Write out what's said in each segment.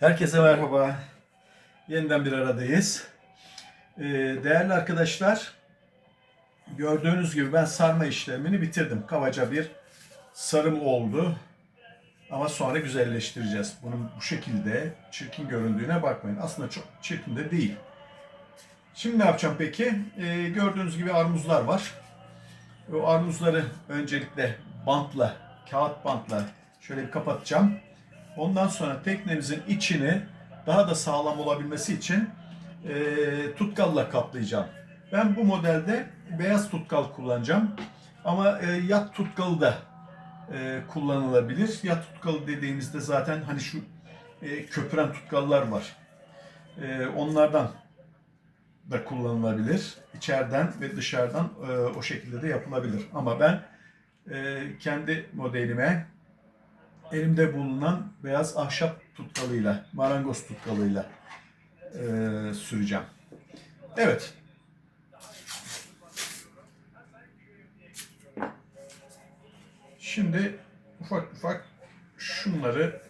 Herkese merhaba. Yeniden bir aradayız. Ee, değerli arkadaşlar, gördüğünüz gibi ben sarma işlemini bitirdim. Kabaca bir sarım oldu. Ama sonra güzelleştireceğiz. Bunun bu şekilde çirkin göründüğüne bakmayın. Aslında çok çirkin de değil. Şimdi ne yapacağım peki? Ee, gördüğünüz gibi armuzlar var. O armuzları öncelikle bantla, kağıt bantla şöyle bir kapatacağım. Ondan sonra teknemizin içini daha da sağlam olabilmesi için e, tutkalla kaplayacağım. Ben bu modelde beyaz tutkal kullanacağım. Ama e, yat tutkalı da e, kullanılabilir. Yat tutkalı dediğimizde zaten hani şu e, köpüren tutkallar var. E, onlardan da kullanılabilir. İçeriden ve dışarıdan e, o şekilde de yapılabilir. Ama ben e, kendi modelime elimde bulunan beyaz ahşap tutkalıyla, marangoz tutkalıyla e, süreceğim. Evet. Şimdi ufak ufak şunları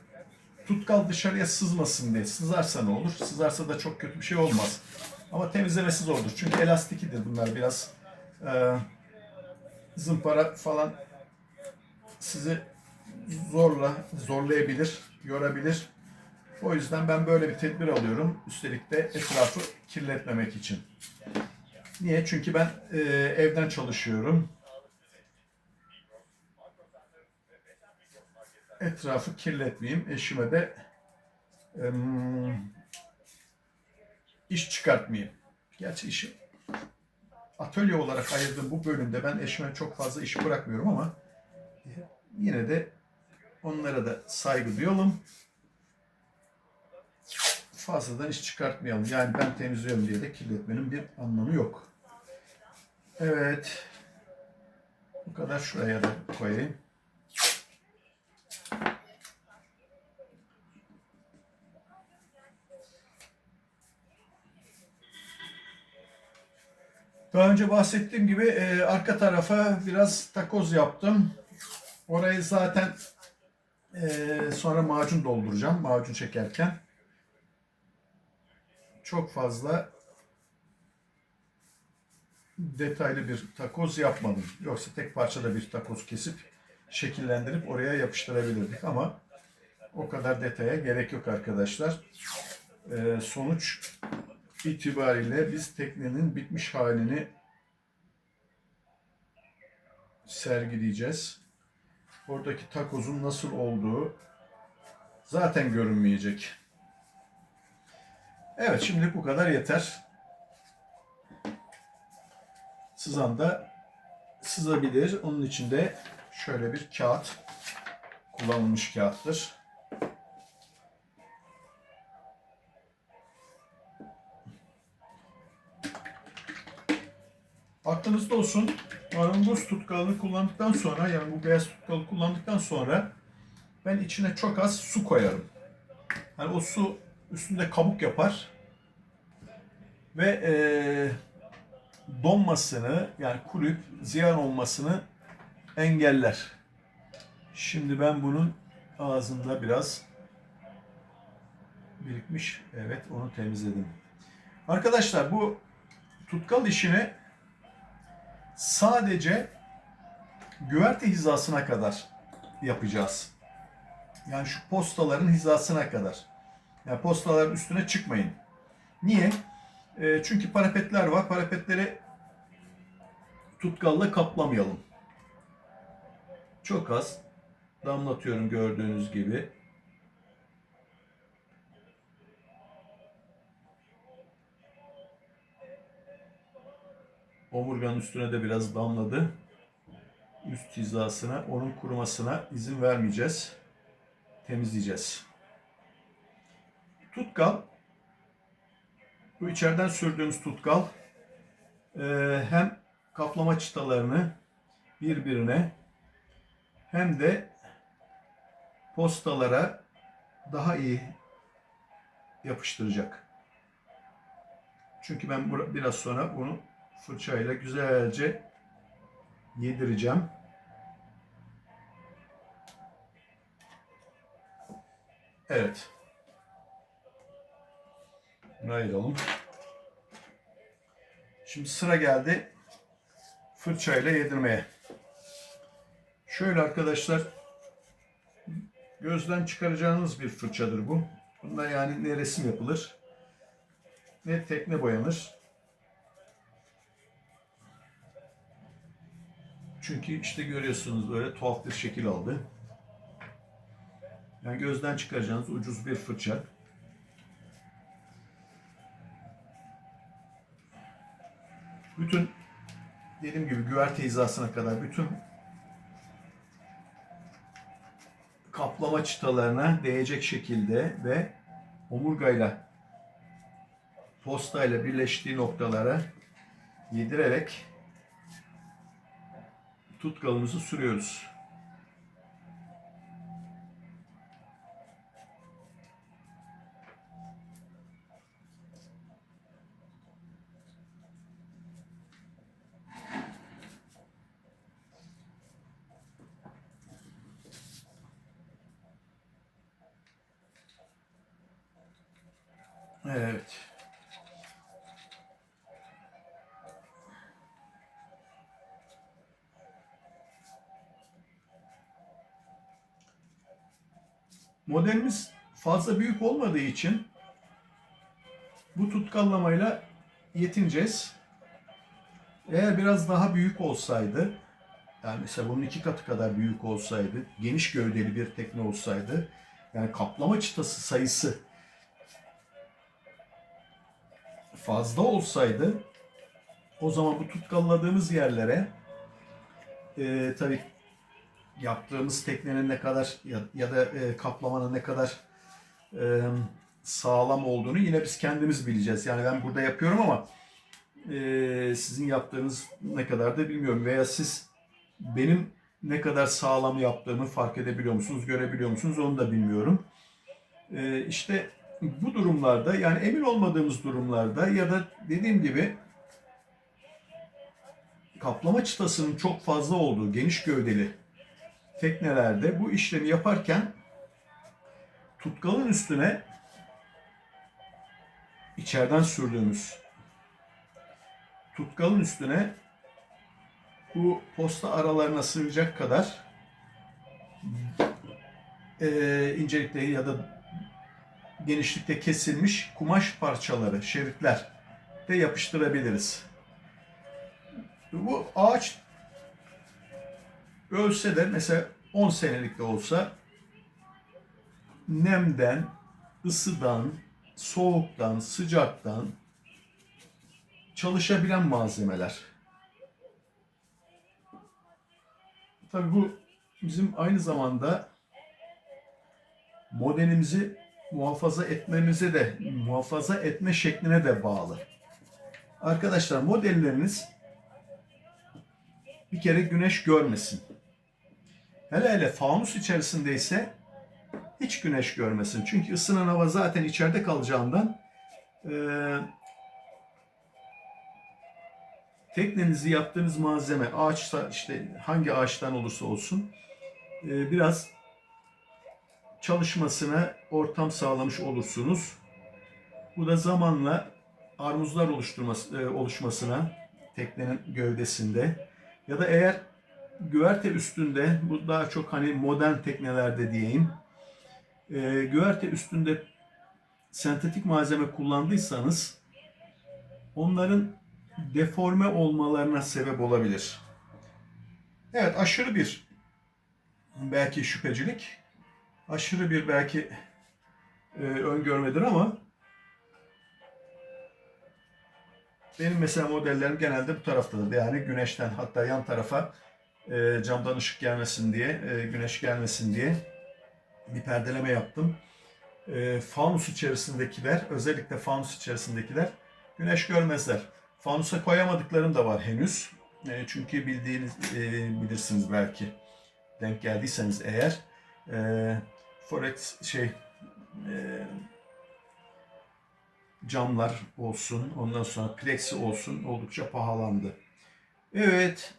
tutkal dışarıya sızmasın diye. Sızarsa ne olur? Sızarsa da çok kötü bir şey olmaz. Ama temizlemesi zordur. Çünkü elastikidir bunlar biraz. E, zımpara falan sizi zorla zorlayabilir, yorabilir. O yüzden ben böyle bir tedbir alıyorum. Üstelik de etrafı kirletmemek için. Niye? Çünkü ben e, evden çalışıyorum. Etrafı kirletmeyeyim. Eşime de e, iş çıkartmayayım. Gerçi işi atölye olarak ayırdığım bu bölümde ben eşime çok fazla iş bırakmıyorum ama yine de onlara da saygı duyalım. Fazladan iş çıkartmayalım. Yani ben temizliyorum diye de kirletmenin bir anlamı yok. Evet. Bu kadar şuraya da koyayım. Daha önce bahsettiğim gibi e, arka tarafa biraz takoz yaptım. Orayı zaten e, sonra macun dolduracağım. Macun çekerken. Çok fazla detaylı bir takoz yapmadım. Yoksa tek parçada bir takoz kesip şekillendirip oraya yapıştırabilirdik ama o kadar detaya gerek yok arkadaşlar. E, sonuç itibariyle biz teknenin bitmiş halini sergileyeceğiz. Oradaki takozun nasıl olduğu zaten görünmeyecek. Evet şimdi bu kadar yeter. Sızan da sızabilir. Onun için de şöyle bir kağıt kullanılmış kağıttır. Aklınızda olsun marangoz tutkalını kullandıktan sonra yani bu beyaz tutkalı kullandıktan sonra ben içine çok az su koyarım. Yani o su üstünde kabuk yapar ve e, donmasını yani kuruyup ziyan olmasını engeller. Şimdi ben bunun ağzında biraz birikmiş. Evet onu temizledim. Arkadaşlar bu tutkal işini sadece güverte hizasına kadar yapacağız. Yani şu postaların hizasına kadar. Yani postaların üstüne çıkmayın. Niye? E, çünkü parapetler var. Parapetleri tutkalla kaplamayalım. Çok az damlatıyorum gördüğünüz gibi. Omurganın üstüne de biraz damladı. Üst hizasına, onun kurumasına izin vermeyeceğiz. Temizleyeceğiz. Tutkal, bu içeriden sürdüğümüz tutkal e, hem kaplama çıtalarını birbirine hem de postalara daha iyi yapıştıracak. Çünkü ben biraz sonra bunu fırçayla güzelce yedireceğim. Evet. Bunu ayıralım. Şimdi sıra geldi fırçayla yedirmeye. Şöyle arkadaşlar gözden çıkaracağınız bir fırçadır bu. Bunda yani ne resim yapılır ne tekne boyanır. Çünkü işte görüyorsunuz böyle tuhaf bir şekil aldı. Yani gözden çıkaracağınız ucuz bir fırça. Bütün dediğim gibi güverte hizasına kadar bütün kaplama çıtalarına değecek şekilde ve omurgayla postayla birleştiği noktalara yedirerek tutkalımızı sürüyoruz. Evet. Modelimiz fazla büyük olmadığı için bu tutkallamayla yetineceğiz. Eğer biraz daha büyük olsaydı, yani mesela bunun iki katı kadar büyük olsaydı, geniş gövdeli bir tekne olsaydı, yani kaplama çıtası sayısı fazla olsaydı, o zaman bu tutkalladığımız yerlere e, tabii yaptığımız teknenin ne kadar ya, ya da e, kaplamanın ne kadar e, sağlam olduğunu yine biz kendimiz bileceğiz. Yani ben burada yapıyorum ama e, sizin yaptığınız ne kadar da bilmiyorum. Veya siz benim ne kadar sağlam yaptığımı fark edebiliyor musunuz, görebiliyor musunuz onu da bilmiyorum. E, işte bu durumlarda yani emin olmadığımız durumlarda ya da dediğim gibi kaplama çıtasının çok fazla olduğu geniş gövdeli teknelerde bu işlemi yaparken tutkalın üstüne içeriden sürdüğümüz tutkalın üstüne bu posta aralarına sığacak kadar e, incelikte ya da genişlikte kesilmiş kumaş parçaları, şeritler de yapıştırabiliriz. Bu ağaç ölse de mesela 10 senelik de olsa nemden, ısıdan, soğuktan, sıcaktan çalışabilen malzemeler. Tabii bu bizim aynı zamanda modelimizi muhafaza etmemize de, muhafaza etme şekline de bağlı. Arkadaşlar modelleriniz bir kere güneş görmesin. Hele hele fanus içerisindeyse hiç güneş görmesin. Çünkü ısınan hava zaten içeride kalacağından e, teknenizi yaptığınız malzeme ağaçta işte hangi ağaçtan olursa olsun e, biraz çalışmasına ortam sağlamış olursunuz. Bu da zamanla armuzlar oluşturması, e, oluşmasına teknenin gövdesinde ya da eğer güverte üstünde bu daha çok hani modern teknelerde diyeyim e, güverte üstünde sentetik malzeme kullandıysanız onların deforme olmalarına sebep olabilir. Evet aşırı bir belki şüphecilik, aşırı bir belki e, öngörmedir ama benim mesela modellerim genelde bu taraftadır. Yani güneşten hatta yan tarafa e, camdan ışık gelmesin diye, e, güneş gelmesin diye bir perdeleme yaptım. E, fanus içerisindekiler, özellikle fanus içerisindekiler güneş görmezler. Fanusa koyamadıklarım da var henüz. E, çünkü bildiğiniz e, bilirsiniz belki denk geldiyseniz eğer e, forex şey e, camlar olsun, ondan sonra plexi olsun oldukça pahalandı. Evet,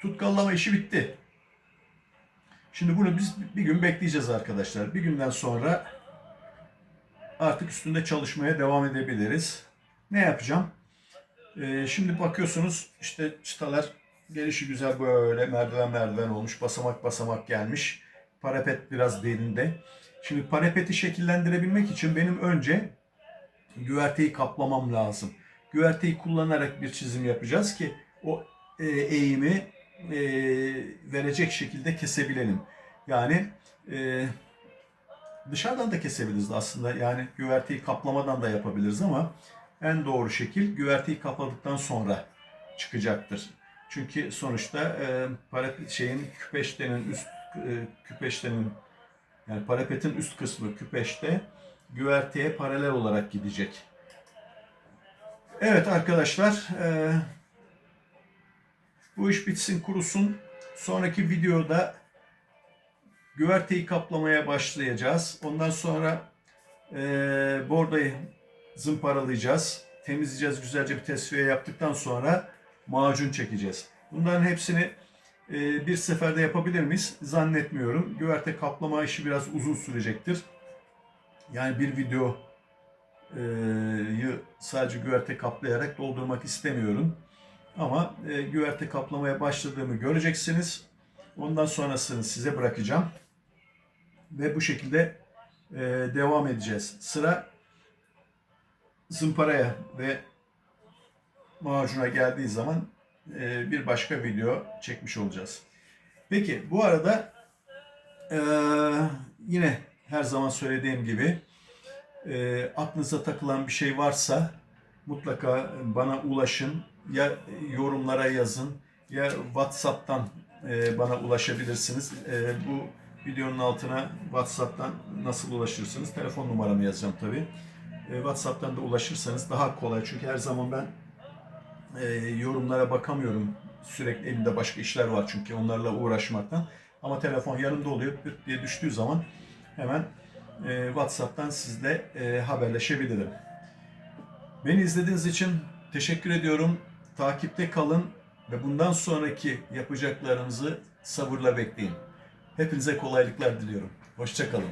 tutkallama işi bitti. Şimdi bunu biz bir gün bekleyeceğiz arkadaşlar. Bir günden sonra artık üstünde çalışmaya devam edebiliriz. Ne yapacağım? Ee, şimdi bakıyorsunuz işte çıtalar gelişi güzel böyle merdiven merdiven olmuş. Basamak basamak gelmiş. Parapet biraz derinde. Şimdi parapeti şekillendirebilmek için benim önce güverteyi kaplamam lazım. Güverteyi kullanarak bir çizim yapacağız ki o e, eğimi e, verecek şekilde kesebilelim. Yani e, dışarıdan da kesebiliriz aslında. Yani güverteyi kaplamadan da yapabiliriz ama en doğru şekil güverteyi kapladıktan sonra çıkacaktır. Çünkü sonuçta e, parapet şeyin küpeştenin üst e, küpeştenin yani parapetin üst kısmı küpeşte güverteye paralel olarak gidecek. Evet arkadaşlar e, bu iş bitsin kurusun. Sonraki videoda güverteyi kaplamaya başlayacağız. Ondan sonra e, bordayı zımparalayacağız. Temizleyeceğiz güzelce bir tesviye yaptıktan sonra macun çekeceğiz. Bunların hepsini e, bir seferde yapabilir miyiz? Zannetmiyorum. Güverte kaplama işi biraz uzun sürecektir. Yani bir videoyu sadece güverte kaplayarak doldurmak istemiyorum. Ama e, güverte kaplamaya başladığımı göreceksiniz. Ondan sonrasını size bırakacağım. Ve bu şekilde e, devam edeceğiz. Sıra zımparaya ve macuna geldiği zaman e, bir başka video çekmiş olacağız. Peki bu arada e, yine her zaman söylediğim gibi e, aklınıza takılan bir şey varsa mutlaka bana ulaşın. Ya yorumlara yazın ya WhatsApp'tan e, bana ulaşabilirsiniz. E, bu videonun altına WhatsApp'tan nasıl ulaşırsınız? Telefon numaramı yazacağım tabii. E, WhatsApp'tan da ulaşırsanız daha kolay. Çünkü her zaman ben yorumlara bakamıyorum. Sürekli elimde başka işler var çünkü onlarla uğraşmaktan. Ama telefon yanımda oluyor. Pıt diye düştüğü zaman hemen WhatsApp'tan sizle haberleşebilirim. Beni izlediğiniz için teşekkür ediyorum. Takipte kalın ve bundan sonraki yapacaklarımızı sabırla bekleyin. Hepinize kolaylıklar diliyorum. Hoşçakalın.